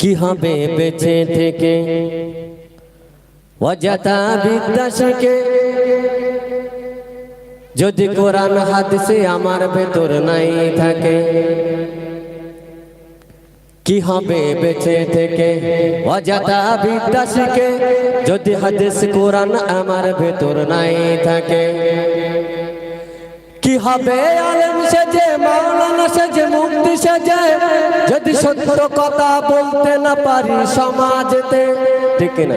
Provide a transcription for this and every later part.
কি হবে বেঁচে থেকে অযথা বিদ্যা শিখে যদি কোরআন হাদিসে আমার ভেতর নাই থাকে কি হবে বেঁচে থেকে অযথা বিদ্যা শিখে যদি হাদিস কোরআন আমার ভেতর নাই থাকে কি হবে আলেম সেজে মাওলানা সেজে যদি সত্য কথা বলতে না পারি সমাজেতে ঠিক না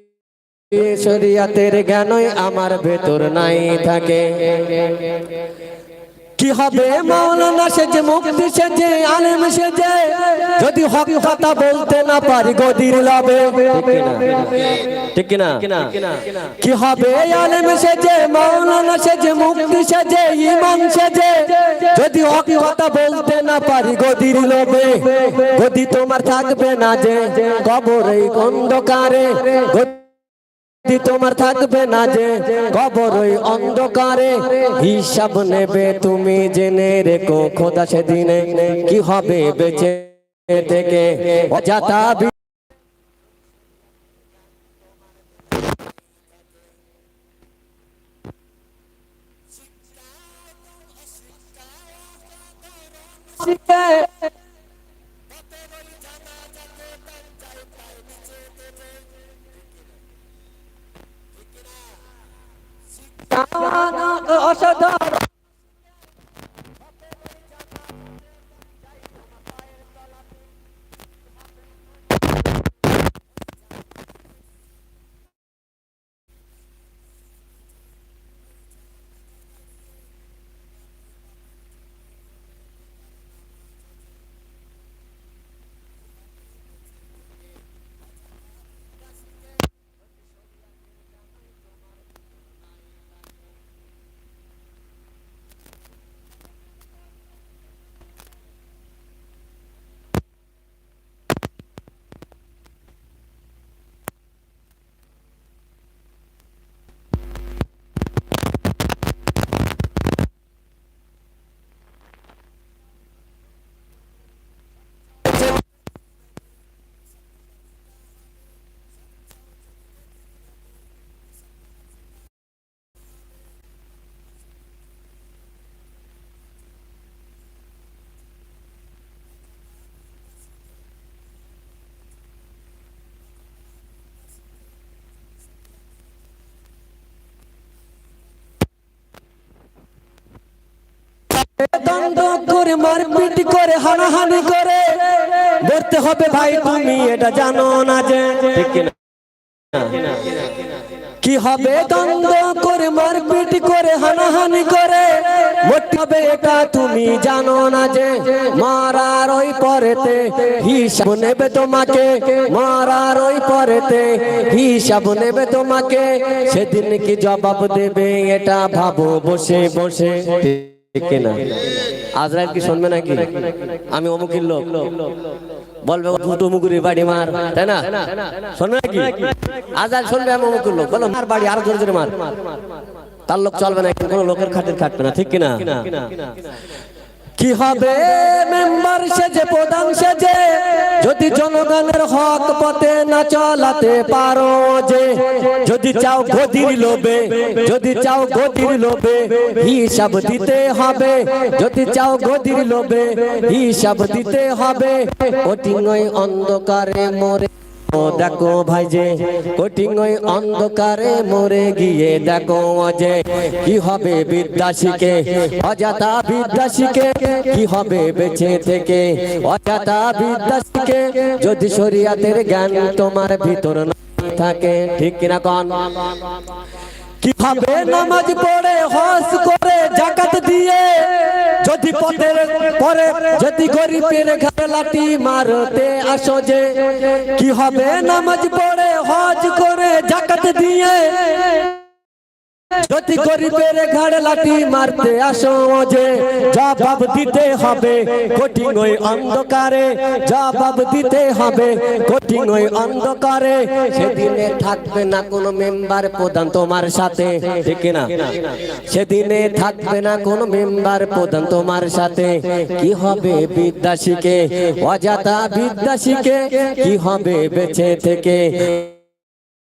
শরিয়াতের জ্ঞানই আমার ভেতর নাই থাকে। কি হবে মাওলানা সেজে মুক্তি সেজে আলেম সেজে? যদি হক কথা বলতে না পারি গদির লাভে। ঠিক না কি হবে আলেম সেজে মাওলানা সেজে মুক্তি সেজে ইমান সেজে? যদি হক কথা বলতে না পারি গদির লোভে গদি তোমার থাকবে না যে কবরে অন্ধকারে। তোমার থাকবে না যে কবর ওই অন্ধকারে, হিসাব নেবে তুমি জেনে রেখো খোদা সেদিনে কি হবে বেঁচে থেকে। বি- দ্বন্দ্ব করে মারপিট করে, হানাহানি করে। হবে ভাই, তুমি এটা জানো না যে কি হবে? দ্বন্দ্ব করে মারপিট করে, হানাহানি করে। এটা তুমি জানো না যে, মারার ওই পরেতে হিসাব নেবে তোমাকে। মারার ওই পরেতে হিসাব নেবে তোমাকে। সেদিন কি জবাব দেবে এটা ভাবো, বসে বসে। ঠিক না? আজরাইল কি শুনবে নাকি? আমি অমুকের লোক। বলবে দুটো মুগুরি বাড়ি মার। তাই না? শুনবে নাকি? আজরাইল শুনবে, আমি অমুকের লোক। বলো, মার বাড়ি, আরও জোরে জোরে মার। তার লোক চলবে না কোনো লোকের খাতির খাটবে না, ঠিক কিনা? কি হবে? মেম্বার সেজে, প্রধান সেজে। যদি জনগণের হক পথে না চলাতে পারো যে, যদি চাও গদির লোবে যদি চাও গদির লোবে হিসাব দিতে হবে। যদি চাও গদির লোবে হিসাব দিতে হবে। কঠিন ওই অন্ধকারে মরে দেখো ভাই যে কঠিন ওই অন্ধকারে মরে গিয়ে দেখো যে কি হবে বিদ্যা শিখে অজাতা বিদ্যা শিখে কি হবে বেঁচে থেকে? অজাতা বিদ্যা শিখে যদি শরিয়াতের জ্ঞান তোমার ভিতর না থাকে, ঠিক কিনা কন? কীভাবে নামাজ পড়ে, হজ করে, জাকাত দিয়ে? যদি পথের পরে যদি গরিবের ঘরে লাঠি মারতে আসো যে, কি হবে নামাজ পড়ে, হজ করে, জাকাত দিয়ে? যদি গরিবের ঘাড় লাঠি মারতে আসো যে, জবাব দিতে হবে কঠিন ওই অন্ধকারে, জবাব দিতে হবে কঠিন ওই অন্ধকারে। সেদিনে থাকবে না কোনো মেম্বার প্রধান তোমার সাথে, ঠিক না? সেদিনে থাকবে না কোনো মেম্বার প্রধান তোমার সাথে। কি হবে বিদ্যা শিখে অজাতা বিদ্যা শিখে কি হবে বেঁচে থেকে?